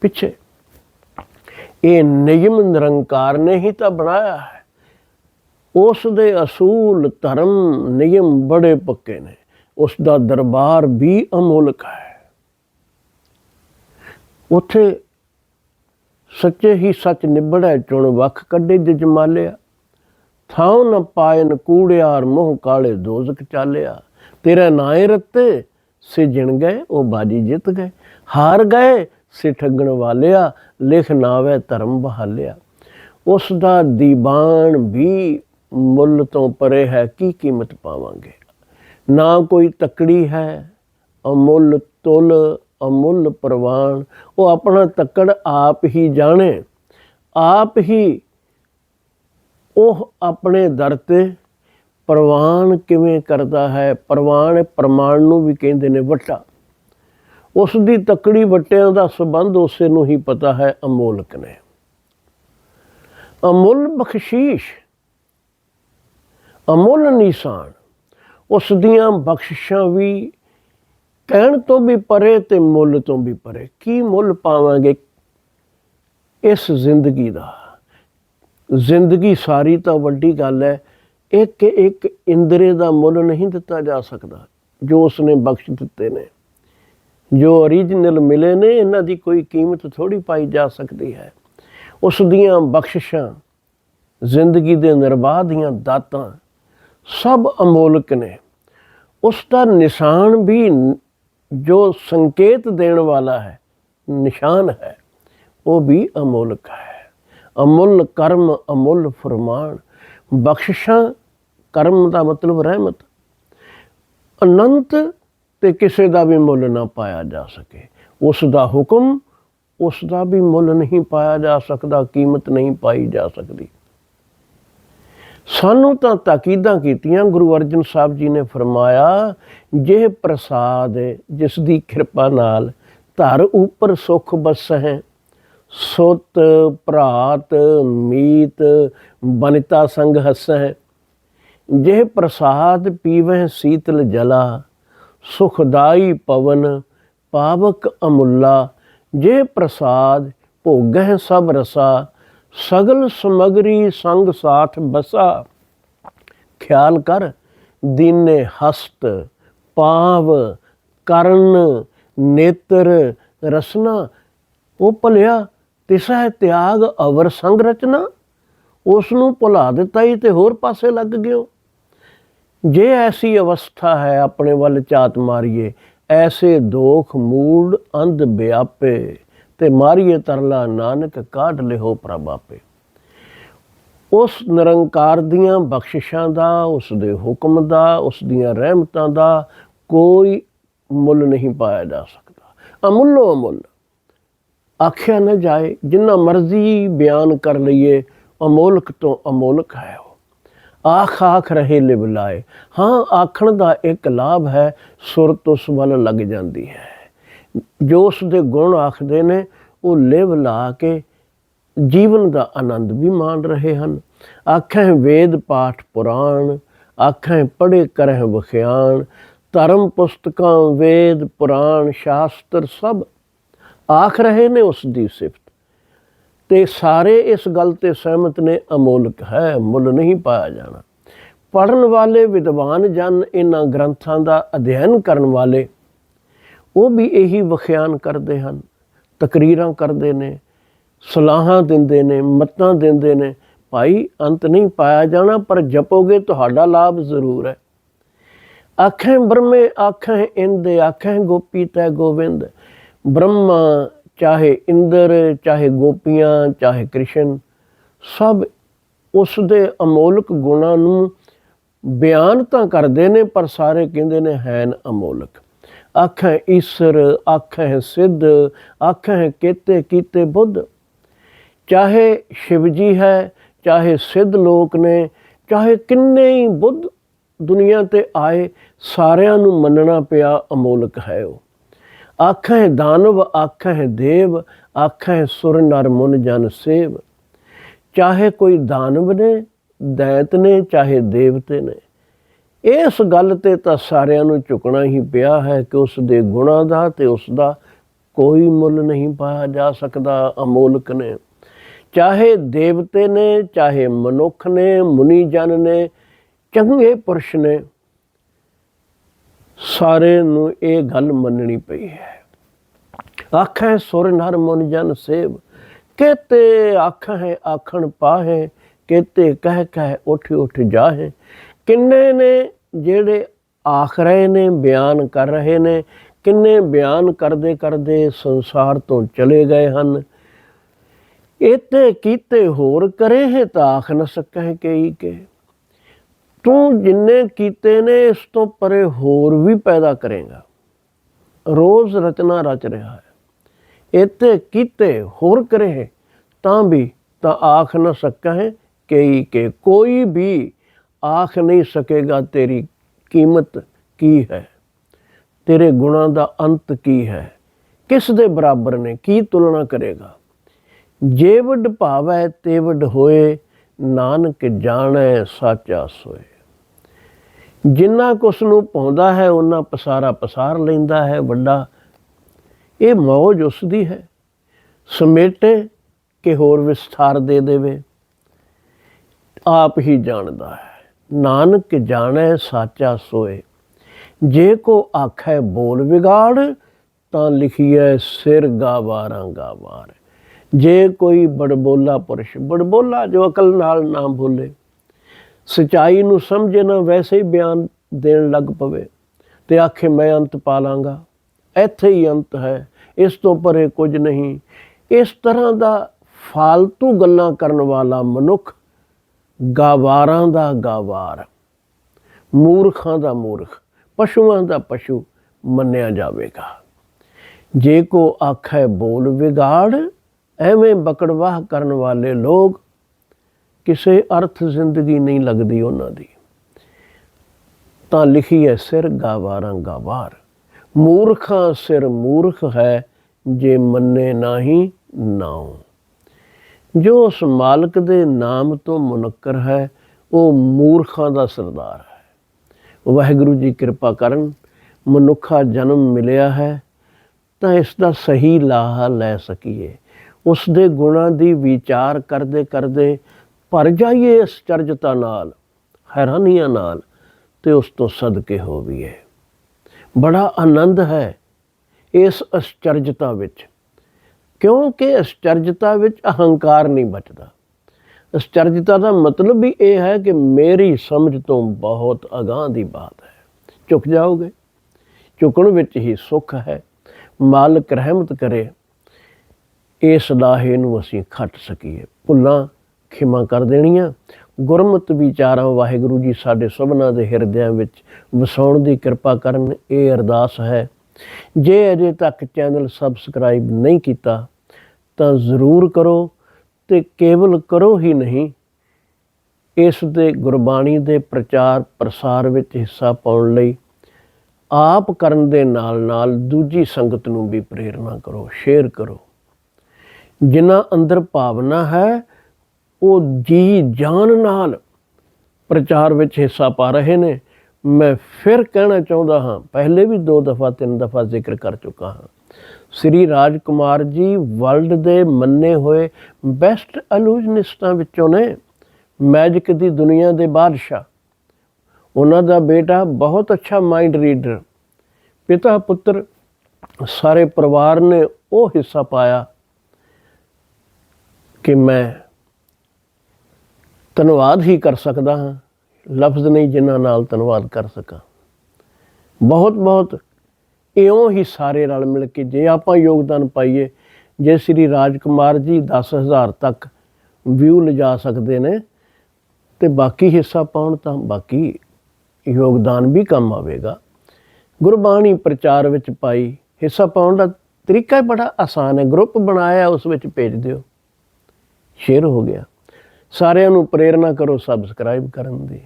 ਪਿੱਛੇ, ਇਹ ਨਿਯਮ ਨਿਰੰਕਾਰ ਨੇ ਹੀ ਤਾਂ ਬਣਾਇਆ ਹੈ। ਉਸ ਦੇ ਅਸੂਲ ਧਰਮ ਨਿਯਮ ਬੜੇ ਪੱਕੇ ਨੇ। ਉਸ ਦਾ ਦਰਬਾਰ ਵੀ ਅਮੋਲਕ ਹੈ। ਉੱਥੇ ਸੱਚੇ ਹੀ ਸੱਚ ਨਿਬੜੈ ਚੁਣ ਵੱਖ ਕੱਢੇ ਜਜਮਾਲਿਆ ਥਾਉ ਨ ਪਾਇਨ ਕੂੜਿਆਰ ਮੋਹ ਕਾਲੇ ਦੋਜ਼ਕ ਚਾਲਿਆ। ਤੇਰਾ ਨਾਏ ਰੱਤੇ ਸੇ ਜਿਣ ਗਏ, ਉਹ ਬਾਜੀ ਜਿੱਤ ਗਏ। ਹਾਰ ਗਏ ਸੇ ਠੱਗਣ ਵਾਲਿਆ, ਲਿਖ ਨਾਵੇ ਧਰਮ ਬਹਾਲਿਆ। ਉਸ ਦਾ ਦੀਵਾਨ ਵੀ ਮੁੱਲ ਤੋਂ ਪਰੇ ਹੈ, ਕੀ ਕੀਮਤ ਪਾਵਾਂਗੇ? ਨਾ ਕੋਈ ਤਕੜੀ ਹੈ, ਅਮੁੱਲ ਤੁਲ ਅਮੁੱਲ ਪ੍ਰਵਾਨ ਉਹ ਆਪਣਾ ਤੱਕੜ ਆਪ ਹੀ ਜਾਣੇ। ਆਪ ਹੀ ਉਹ ਆਪਣੇ ਦਰ ਤੇ ਪ੍ਰਵਾਨ ਕਿਵੇਂ ਕਰਦਾ ਹੈ? ਪ੍ਰਵਾਨ ਪ੍ਰਮਾਣ ਨੂੰ ਵੀ ਕਹਿੰਦੇ ਨੇ ਵਟਾ। ਉਸ ਦੀ ਤਕੜੀ ਵਟਿਆਂ ਦਾ ਸੰਬੰਧ ਉਸੇ ਨੂੰ ਹੀ ਪਤਾ ਹੈ, ਅਮੋਲਕ ਨੇ। ਅਮੁੱਲ ਬਖਸ਼ੀਸ਼। ਅਮੁੱਲ ਨਿਸ਼ਾਨ। ਉਸ ਦੀਆਂ ਬਖਸ਼ਿਸ਼ਾਂ ਵੀ ਕਹਿਣ ਤੋਂ ਵੀ ਪਰੇ ਤੇ ਮੁੱਲ ਤੋਂ ਵੀ ਪਰੇ। ਕੀ ਮੁੱਲ ਪਾਵਾਂਗੇ ਇਸ ਜ਼ਿੰਦਗੀ ਦਾ? ਜ਼ਿੰਦਗੀ ਸਾਰੀ ਤਾਂ ਵੱਡੀ ਗੱਲ ਹੈ, ਇੱਕ ਇੱਕ ਇੰਦਰੇ ਦਾ ਮੁੱਲ ਨਹੀਂ ਦਿੱਤਾ ਜਾ ਸਕਦਾ, ਜੋ ਉਸਨੇ ਬਖਸ਼ ਦਿੱਤੇ ਨੇ। ਜੋ origignal ਮਿਲੇ ਨੇ, ਇਹਨਾਂ ਦੀ ਕੋਈ ਕੀਮਤ ਥੋੜੀ ਪਾਈ ਜਾ ਸਕਦੀ ਹੈ। ਉਸ ਦੀਆਂ ਬਖਸ਼ਿਸ਼ਾਂ, ਜ਼ਿੰਦਗੀ ਦੇ ਨਿਰਵਾਹ ਦੀਆਂ ਦਾਤਾਂ ਸਭ ਅਮੋਲਕ ਨੇ। ਉਸ ਦਾ ਨਿਸ਼ਾਨ ਵੀ ਜੋ ਸੰਕੇਤ ਦੇਣ ਵਾਲਾ ਹੈ, ਨਿਸ਼ਾਨ ਹੈ, ਉਹ ਵੀ ਅਮੋਲਕ ਹੈ। ਅਮੁੱਲ ਕਰਮ, ਅਮੁੱਲ ਫਰਮਾਨ। ਬਖਸ਼ਿਸ਼ਾਂ ਕਰਮ ਦਾ ਮਤਲਬ ਰਹਿਮਤ। ਅਨੰਤ ਤੇ ਕਿਸੇ ਦਾ ਵੀ ਮੁੱਲ ਨਾ ਪਾਇਆ ਜਾ ਸਕੇ। ਉਸ ਦਾ ਹੁਕਮ, ਉਸ ਦਾ ਵੀ ਮੁੱਲ ਨਹੀਂ ਪਾਇਆ ਜਾ ਸਕਦਾ, ਕੀਮਤ ਨਹੀਂ ਪਾਈ ਜਾ ਸਕਦੀ। ਸਾਨੂੰ ਤਾਂ ਤਾਕੀਦਾਂ ਕੀਤੀਆਂ, ਗੁਰੂ ਅਰਜਨ ਸਾਹਿਬ ਜੀ ਨੇ ਫਰਮਾਇਆ, ਜੇ ਪ੍ਰਸਾਦ ਜਿਸ ਦੀ ਕਿਰਪਾ ਨਾਲ ਧਰ ਉੱਪਰ ਸੁਖ ਹੈ ਸੁਤ ਭਰਾਤ ਮੀਤ ਬਨਿਤਾ ਸੰਗ ਹੱਸ ਹੈ ਜੇ ਪ੍ਰਸਾਦ ਪੀਵਹਿ ਸੀਤਲ ਜਲਾ, ਸੁਖਦਾਈ ਪਵਨ ਪਾਵਕ ਅਮੁੱਲਾ, ਜੇ ਪ੍ਰਸਾਦ ਭੋਗਹਿ ਸਭ ਰਸਾ ਸਗਲ ਸਮਗਰੀ ਸੰਗ ਸਾਥ ਬਸਾ। ਖਿਆਲ ਕਰ, ਦੀਨੇ ਹਸਤ, ਪਾਵ, ਕਰਨ, ਨੇਤਰ, ਰਸਨਾ। ਉਹ ਭਲਿਆ ਤਿਸਹਿ ਤਿਆਗ, ਅਵਰ ਸੰਗ ਰਚਨਾ। ਉਸ ਨੂੰ ਭੁਲਾ ਦਿੱਤਾ ਹੀ ਤੇ ਹੋਰ ਪਾਸੇ ਲੱਗ ਗਿਓ। ਜੇ ਐਸੀ ਅਵਸਥਾ ਹੈ ਆਪਣੇ ਵੱਲ ਝਾਤ ਮਾਰੀਏ, ਐਸੇ ਦੋਖ ਮੂੜ ਅੰਧ ਵਿਆਪੇ ਤੇ ਮਾਰੀਏ ਤਰਲਾ, ਨਾਨਕ ਕਾਢ ਲਿਓ ਪ੍ਰਭ ਆਪੇ। ਉਸ ਨਿਰੰਕਾਰ ਦੀਆਂ ਬਖਸ਼ਿਸ਼ਾਂ ਦਾ, ਉਸ ਦੇ ਹੁਕਮ ਦਾ, ਉਸ ਦੀਆਂ ਰਹਿਮਤਾਂ ਦਾ ਕੋਈ ਮੁੱਲ ਨਹੀਂ ਪਾਇਆ ਜਾ ਸਕਦਾ। ਅਮੁੱਲੋ ਅਮੁੱਲ, ਆਖਿਆ ਨਾ ਜਾਏ, ਜਿੰਨਾ ਮਰਜ਼ੀ ਬਿਆਨ ਕਰ ਲਈਏ, ਅਮੋਲਕ ਤੋਂ ਅਮੋਲਕ ਹੈ ਉਹ। ਆਖ ਆਖ ਰਹੇ ਲਿਬਲਾਏ ਹਾਂ ਆਖਣ ਦਾ ਇੱਕ ਲਾਭ ਹੈ ਸੁਰਤ ਉਸ ਵੱਲ ਲੱਗ ਜਾਂਦੀ ਹੈ। ਜੋ ਉਸ ਦੇ ਗੁਣ ਆਖਦੇ ਨੇ, ਉਹ ਲਿਵ ਲਾ ਕੇ ਜੀਵਨ ਦਾ ਆਨੰਦ ਵੀ ਮਾਣ ਰਹੇ ਹਨ। ਆਖੇ ਵੇਦ ਪਾਠ ਪੁਰਾਣ ਆਖੇ ਪੜ੍ਹੇ ਕਰਹਿ ਵਖਿਆਣ, ਧਰਮ ਪੁਸਤਕਾਂ ਵੇਦ ਪੁਰਾਣ, ਸ਼ਾਸਤਰ ਸਭ ਆਖ ਰਹੇ ਨੇ ਉਸ ਦੀ ਸਿਫਤ। ਤੇ ਸਾਰੇ ਇਸ ਗੱਲ ਤੇ ਸਹਿਮਤ ਨੇ, ਅਮੋਲਕ ਹੈ, ਮੁੱਲ ਨਹੀਂ ਪਾਇਆ ਜਾਣਾ। ਪੜਨ ਵਾਲੇ ਵਿਦਵਾਨ ਜਨ ਇਹਨਾਂ ਗ੍ਰੰਥਾਂ ਦਾ ਅਧਿਐਨ ਕਰਨ ਵਾਲੇ ਉਹ ਵੀ ਇਹੀ ਵਿਖਿਆਨ ਕਰਦੇ ਹਨ। ਤਕਰੀਰਾਂ ਕਰਦੇ ਨੇ, ਸਲਾਹਾਂ ਦਿੰਦੇ ਨੇ, ਮੱਤਾਂ ਦਿੰਦੇ ਨੇ, ਭਾਈ, ਅੰਤ ਨਹੀਂ ਪਾਇਆ ਜਾਣਾ, ਪਰ ਜਪੋਗੇ ਤੁਹਾਡਾ ਲਾਭ ਜ਼ਰੂਰ ਹੈ। ਆਖੇ ਬ੍ਰਹਮੇ, ਆਖੇ ਇੰਦੇ, ਆਖੇ ਗੋਪੀ ਤੈ ਗੋਵਿੰਦ। ਬ੍ਰਹਮਾ ਚਾਹੇ ਇੰਦਰ, ਚਾਹੇ ਗੋਪੀਆਂ, ਚਾਹੇ ਕ੍ਰਿਸ਼ਨ, ਸਭ ਉਸ ਦੇ ਅਮੋਲਕ ਗੁਣਾਂ ਨੂੰ ਬਿਆਨ ਤਾਂ ਕਰਦੇ ਨੇ, ਪਰ ਸਾਰੇ ਕਹਿੰਦੇ ਨੇ, ਹੈਨ ਅਮੋਲਕ। ਆਖੇ ਈਸ਼ਰ, ਆਖੇ ਸਿੱਧ, ਆਖੇ ਕੀਤੇ ਕੀਤੇ ਬੁੱਧ। ਚਾਹੇ ਸ਼ਿਵ ਜੀ ਹੈ, ਚਾਹੇ ਸਿੱਧ ਲੋਕ ਨੇ, ਚਾਹੇ ਕਿੰਨੇ ਹੀ ਬੁੱਧ ਦੁਨੀਆ ਤੇ ਆਏ, ਸਾਰਿਆਂ ਨੂੰ ਮੰਨਣਾ ਪਿਆ ਅਮੋਲਕ ਹੈ ਉਹ। ਆਖੇ ਦਾਨਵ, ਆਖੇ ਦੇਵ, ਆਖੇ ਸੁਰ ਨਰ ਮੁਨ ਜਨ ਸੇਵ। ਚਾਹੇ ਕੋਈ ਦਾਨਵ ਨੇ, ਦੈਤ ਨੇ, ਚਾਹੇ ਦੇਵਤੇ ਨੇ ਇਸ ਗੱਲ ਤੇ ਤਾਂ ਸਾਰਿਆਂ ਨੂੰ ਝੁਕਣਾ ਹੀ ਪਿਆ ਹੈ ਕਿ ਉਸ ਦੇ ਗੁਣਾਂ ਦਾ ਤੇ ਉਸ ਦਾ ਕੋਈ ਮੁੱਲ ਨਹੀਂ ਪਾਇਆ ਜਾ ਸਕਦਾ, ਅਮੋਲਕ ਨੇ। ਚਾਹੇ ਦੇਵਤੇ ਨੇ, ਚਾਹੇ ਮਨੁੱਖ ਨੇ, ਮੁਨੀ ਜਨ ਨੇ, ਚੰਗੇ ਪੁਰਸ਼ ਨੇ ਸਾਰੇ ਨੂੰ ਇਹ ਗੱਲ ਮੰਨਣੀ ਪਈ ਹੈ। ਆਖੇ ਸੁਰ ਨਰ ਮਨ ਜਨ ਸੇਵ, ਕਹਤੇ ਆਖੇ, ਆਖਣ ਪਾਹੇ, ਕਹਤੇ ਕਹਿ ਕਹਿ ਉੱਠ ਉੱਠ ਜਾਹੇ। ਕਿੰਨੇ ਨੇ ਜਿਹੜੇ ਆਖ ਰਹੇ ਨੇ, ਬਿਆਨ ਕਰ ਰਹੇ ਨੇ, ਕਿੰਨੇ ਬਿਆਨ ਕਰਦੇ ਕਰਦੇ ਸੰਸਾਰ ਤੋਂ ਚਲੇ ਗਏ ਹਨ। ਇਤੇ ਕੀਤੇ ਹੋਰ ਕਰੇ ਹੈ ਤਾਂ ਆਖ ਨ ਸਕੈ ਕਈ ਕੇ। ਤੂੰ ਜਿੰਨੇ ਕੀਤੇ ਨੇ, ਇਸ ਤੋਂ ਪਰੇ ਹੋਰ ਵੀ ਪੈਦਾ ਕਰੇਗਾ। ਰੋਜ਼ ਰਚਨਾ ਰਚ ਰਿਹਾ ਹੈ। ਇਤੇ ਕੀਤੇ ਹੋਰ ਕਰੇ ਤਾਂ ਵੀ ਤਾਂ ਆਖ ਨ ਸਕੈ ਕਈ ਕੇ। ਕੋਈ ਵੀ ਆਖ ਨਹੀਂ ਸਕੇਗਾ ਤੇਰੀ ਕੀਮਤ ਕੀ ਹੈ? ਤੇਰੇ ਗੁਣਾਂ ਦਾ ਅੰਤ ਕੀ ਹੈ? ਕਿਸ ਦੇ ਬਰਾਬਰ ਨੇ? ਕੀ ਤੁਲਨਾ ਕਰੇਗਾ? ਜੇ ਵੱਡ ਭਾਵੈ, ਤੇ ਵੱਡ ਹੋਏ, ਨਾਨਕ ਜਾਣੈ, ਸਾਚਾ ਸੋਏ। ਜਿੰਨਾ ਕੁਸ ਨੂੰ ਪਾਉਂਦਾ ਹੈ ਉਹਨਾਂ ਪਸਾਰਾ ਪਸਾਰ ਲੈਂਦਾ ਹੈ ਵੱਡਾ। ਇਹ ਮੌਜ ਉਸ ਦੀ ਹੈ। ਸਮੇਟੇ ਕਿ ਹੋਰ ਵਿਸਥਾਰ ਦੇ ਦੇਵੇ। ਆਪ ਹੀ ਜਾਣਦਾ ਹੈ। ਨਾਨਕ ਜਾਣੈ ਸਾਚਾ ਸੋਏ। ਜੇ ਕੋ ਆਖੈ ਬੋਲ ਵਿਗਾੜ, ਤਾਂ ਲਿਖੀਐ ਸਿਰ ਗਾਵਾਰਾਂ ਗਾਵਾਰ ਜੇ ਕੋਈ ਬੜਬੋਲਾ ਪੁਰਸ਼, ਬੜਬੋਲਾ ਜੋ ਅਕਲ ਨਾਲ ਨਾ ਬੋਲੇ। ਸਚਾਈ ਨੂੰ ਸਮਝੇ ਨਾ ਵੈਸੇ ਹੀ ਬਿਆਨ ਦੇਣ ਲੱਗ ਪਵੇ। ਤੇ ਆਖੇ ਮੈਂ ਅੰਤ ਪਾ ਲਾਂਗਾ ਇੱਥੇ ਹੀ ਅੰਤ ਹੈ, ਇਸ ਤੋਂ ਪਰੇ ਕੁਝ ਨਹੀਂ। ਇਸ ਤਰ੍ਹਾਂ ਦਾ ਫਾਲਤੂ ਗੱਲਾਂ ਕਰਨ ਵਾਲਾ ਮਨੁੱਖ ਗਾਵਾਰਾਂ ਦਾ ਗਾਵਾਰ, ਮੂਰਖਾਂ ਦਾ ਮੂਰਖ, ਪਸ਼ੂਆਂ ਦਾ ਪਸ਼ੂ ਮੰਨਿਆ ਜਾਵੇਗਾ। ਜੇ ਕੋ ਆਖੇ ਬੋਲ ਵਿਗਾੜ, ਐਵੇਂ ਬਕੜਵਾਹ ਕਰਨ ਵਾਲੇ ਲੋਕ ਕਿਸੇ ਅਰਥ ਜ਼ਿੰਦਗੀ ਨਹੀਂ ਲੱਗਦੀ ਉਹਨਾਂ ਦੀ। ਤਾਂ ਲਿਖੀ ਹੈ ਸਿਰ ਗਾਵਾਰਾਂ ਗਾਵਾਰ, ਮੂਰਖਾਂ ਸਿਰ ਮੂਰਖ ਹੈ, ਜੇ ਮੰਨੇ ਨਹੀਂ ਨਾਉ। ਜੋ ਉਸ ਮਾਲਕ ਦੇ ਨਾਮ ਤੋਂ ਮੁਨੱਕਰ ਹੈ, ਉਹ ਮੂਰਖਾਂ ਦਾ ਸਰਦਾਰ ਹੈ। ਵਾਹਿਗੁਰੂ ਜੀ ਕਿਰਪਾ ਕਰਨ, ਮਨੁੱਖਾ ਜਨਮ ਮਿਲਿਆ ਹੈ, ਤਾਂ ਇਸ ਦਾ ਸਹੀ ਲਾਹਾ ਲੈ ਸਕੀਏ। ਉਸ ਦੇ ਗੁਣਾਂ ਦੀ ਵਿਚਾਰ ਕਰਦੇ ਕਰਦੇ ਭਰ ਜਾਈਏ ਇਸ ਚਰਜਤਾ ਨਾਲ, ਹੈਰਾਨੀਆਂ ਨਾਲ, ਤੇ ਉਸ ਤੋਂ ਸਦਕੇ ਹੋਵੀਏ। ਬੜਾ ਆਨੰਦ ਹੈ ਇਸ ਅਸਚਰਜਤਾ ਵਿੱਚ। ਕਿਉਂਕਿ ਅਸਚਰਜਤਾ ਵਿੱਚ ਅਹੰਕਾਰ ਨਹੀਂ ਬਚਦਾ। ਅਸਚਰਜਤਾ ਦਾ ਮਤਲਬ ਵੀ ਇਹ ਹੈ ਕਿ ਮੇਰੀ ਸਮਝ ਤੋਂ ਬਹੁਤ ਅਗਾਹ ਦੀ ਬਾਤ ਹੈ। ਝੁਕ ਜਾਓਗੇ? ਝੁਕਣ ਵਿੱਚ ਹੀ ਸੁੱਖ ਹੈ। ਮਾਲਕ ਰਹਿਮਤ ਕਰੇ। ਇਸ ਲਾਹੇ ਨੂੰ ਅਸੀਂ ਖੱਟ ਸਕੀਏ। ਭੁੱਲਾਂ ਖਿਮਾ ਕਰ ਦੇਣੀਆਂ। ਗੁਰਮਤ ਵਿਚਾਰਾਂ ਵਾਹਿਗੁਰੂ ਜੀ ਸਾਡੇ ਸਭਨਾਂ ਦੇ ਹਿਰਦਿਆਂ ਵਿੱਚ ਵਸਾਉਣ ਦੀ ਕਿਰਪਾ ਕਰਨ। ਇਹ ਅਰਦਾਸ ਹੈ। ਜੇ ਅਜੇ ਤੱਕ ਚੈਨਲ ਸਬਸਕ੍ਰਾਈਬ ਨਹੀਂ ਕੀਤਾ ਤਾਂ ਜ਼ਰੂਰ ਕਰੋ ਤੇ ਕੇਵਲ ਕਰੋ ਹੀ ਨਹੀਂ, ਇਸ ਦੇ ਗੁਰਬਾਣੀ ਦੇ ਪ੍ਰਚਾਰ ਪ੍ਰਸਾਰ ਵਿੱਚ ਹਿੱਸਾ ਪਾਉਣ ਲਈ ਆਪ ਕਰਨ ਦੇ ਨਾਲ ਨਾਲ ਦੂਜੀ ਸੰਗਤ ਨੂੰ ਵੀ ਪ੍ਰੇਰਣਾ ਕਰੋ, ਸ਼ੇਅਰ ਕਰੋ। ਜਿਨ੍ਹਾਂ ਅੰਦਰ ਭਾਵਨਾ ਹੈ, ਉਹ ਜੀ ਜਾਨ ਨਾਲ ਪ੍ਰਚਾਰ ਵਿੱਚ ਹਿੱਸਾ ਪਾ ਰਹੇ ਨੇ। ਮੈਂ ਫਿਰ ਕਹਿਣਾ ਚਾਹੁੰਦਾ ਹਾਂ, ਪਹਿਲੇ ਵੀ ਦੋ ਦਫਾ, ਤਿੰਨ ਦਫਾ ਜ਼ਿਕਰ ਕਰ ਚੁੱਕਾ ਹਾਂ। ਸ੍ਰੀ ਰਾਜਕੁਮਾਰ ਜੀ ਵਰਲਡ ਦੇ ਮੰਨੇ ਹੋਏ ਬੈਸਟ ਅਲੂਜਨਿਸਟਾਂ ਵਿੱਚੋਂ ਨੇ ਮੈਜਿਕ ਦੀ ਦੁਨੀਆ ਦੇ ਬਾਦਸ਼ਾਹ। ਉਹਨਾਂ ਦਾ ਬੇਟਾ ਬਹੁਤ ਅੱਛਾ ਮਾਈਂਡ ਰੀਡਰ। ਪਿਤਾ ਪੁੱਤਰ ਸਾਰੇ ਪਰਿਵਾਰ ਨੇ ਉਹ ਹਿੱਸਾ ਪਾਇਆ ਕਿ ਮੈਂ ਧੰਨਵਾਦ ਹੀ ਕਰ ਸਕਦਾ ਹਾਂ, ਲਫ਼ਜ਼ ਨਹੀਂ ਜਿਨ੍ਹਾਂ ਨਾਲ ਧੰਨਵਾਦ ਕਰ ਸਕਾਂ। ਬਹੁਤ ਬਹੁਤ ਇਉਂ ਹੀ ਸਾਰੇ ਰਲ ਮਿਲ ਕੇ ਜੇ ਆਪਾਂ ਯੋਗਦਾਨ ਪਾਈਏ, ਜੇ ਸ੍ਰੀ ਰਾਜਕੁਮਾਰ ਜੀ 10000 ਤੱਕ ਵਿਊ ਲਿਜਾ ਸਕਦੇ ਨੇ, ਤੇ ਬਾਕੀ ਹਿੱਸਾ ਪਾਉਣ ਤਾਂ ਬਾਕੀ ਯੋਗਦਾਨ ਵੀ ਕੰਮ ਆਵੇਗਾ। ਗੁਰਬਾਣੀ ਪ੍ਰਚਾਰ ਵਿੱਚ ਪਾਈ, ਹਿੱਸਾ ਪਾਉਣ ਦਾ ਤਰੀਕਾ ਹੀ ਬੜਾ ਆਸਾਨ ਹੈ। ਗਰੁੱਪ ਬਣਾਇਆ, ਉਸ ਵਿੱਚ ਭੇਜ ਦਿਓ। ਸ਼ੇਅਰ ਹੋ ਗਿਆ। ਸਾਰਿਆਂ ਨੂੰ ਪ੍ਰੇਰਣਾ ਕਰੋ ਸਬਸਕ੍ਰਾਈਬ ਕਰਨ ਦੀ।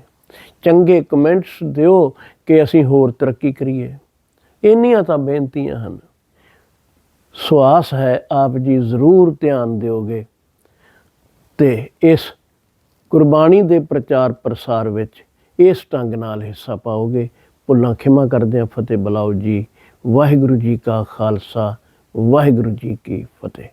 ਚੰਗੇ ਕਮੈਂਟਸ ਦਿਓ ਕਿ ਅਸੀਂ ਹੋਰ ਤਰੱਕੀ ਕਰੀਏ। ਇੰਨੀਆਂ ਤਾਂ ਬੇਨਤੀਆਂ ਹਨ। ਸਵਾਸ ਹੈ ਆਪ ਜੀ ਜ਼ਰੂਰ ਧਿਆਨ ਦਿਓਗੇ ਤੇ ਇਸ ਗੁਰਬਾਣੀ ਦੇ ਪ੍ਰਚਾਰ ਪ੍ਰਸਾਰ ਵਿੱਚ ਇਸ ਢੰਗ ਨਾਲ ਹਿੱਸਾ ਪਾਓਗੇ। ਭੁੱਲਾਂ ਖਿਮਾ ਕਰਦੇ ਆ ਫਤਿਹ ਬੁਲਾਓ ਜੀ। ਵਾਹਿਗੁਰੂ ਜੀ ਕਾ ਖਾਲਸਾ, ਵਾਹਿਗੁਰੂ ਜੀ ਕੀ ਫਤਿਹ।